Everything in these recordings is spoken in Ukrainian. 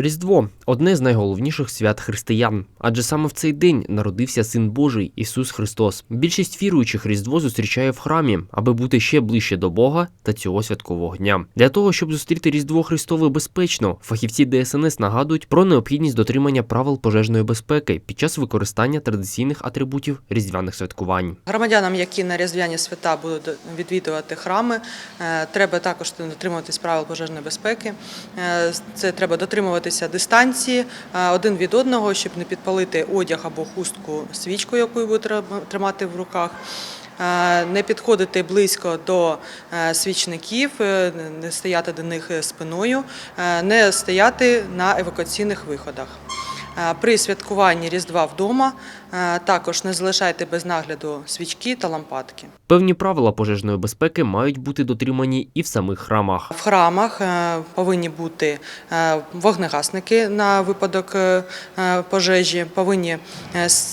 Різдво одне з найголовніших свят християн, адже саме в цей день народився Син Божий Ісус Христос. Більшість віруючих Різдво зустрічає в храмі, аби бути ще ближче до Бога та цього святкового дня. Для того щоб зустріти Різдво Христове безпечно, фахівці ДСНС нагадують про необхідність дотримання правил пожежної безпеки під час використання традиційних атрибутів різдвяних святкувань. Громадянам, які на різдвяні свята будуть відвідувати храми, е, треба також дотримуватись правил пожежної безпеки. Е, Це треба дотримуватися дистанції е, один від одного, щоб не підпалити одяг або хустку свічку, яку треба тримати в руках. Е, Не підходити близько до е, свічників, не стояти до них спиною, не стояти на евакуаційних виходах. Е, При святкуванні Різдва вдома е, також не залишайте без нагляду свічки та лампадки. Певні правила пожежної безпеки мають бути дотримані і в самих храмах. В храмах е, повинні бути вогнегасники на випадок пожежі, повинні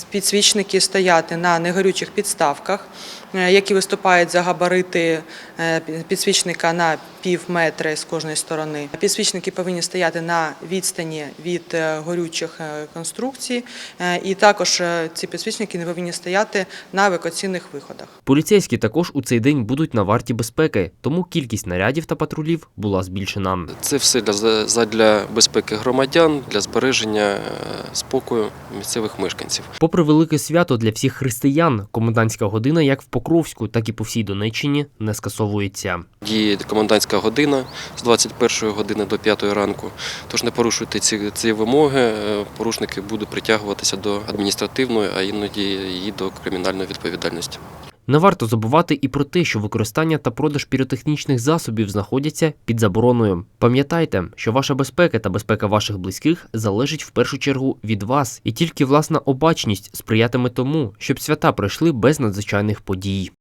підсвічники стояти на негорючих підставках, які виступають за габарити е, підсвічника на пів метра з кожної сторони. Підсвічники повинні стояти на відстані від е, горючих е, конструкцій, е, і також е, ці підсвічники не повинні стояти на евакуаційних виходах. Поліцейські також у цей день будуть на варті безпеки, тому кількість нарядів та патрулів була збільшена. Це все для задля безпеки громадян, для збереження е, спокою місцевих мешканців. Попри велике свято для всіх християн, комендантська година як в Покровську, так і по всій Донеччині не скасовується. Діє комендантська година з 21 години до 5 ранку. Тож не порушуйте ці, ці вимоги. е, Порушники будуть притягуватися до адміністративної, а іноді і до кримінальної відповідальності. Не варто забувати і про те, що використання та продаж піротехнічних засобів знаходяться під забороною. Пам'ятайте, що ваша безпека та безпека ваших близьких залежить в першу чергу від вас, і тільки власна обачність сприятиме тому, щоб свята пройшли без надзвичайних подій.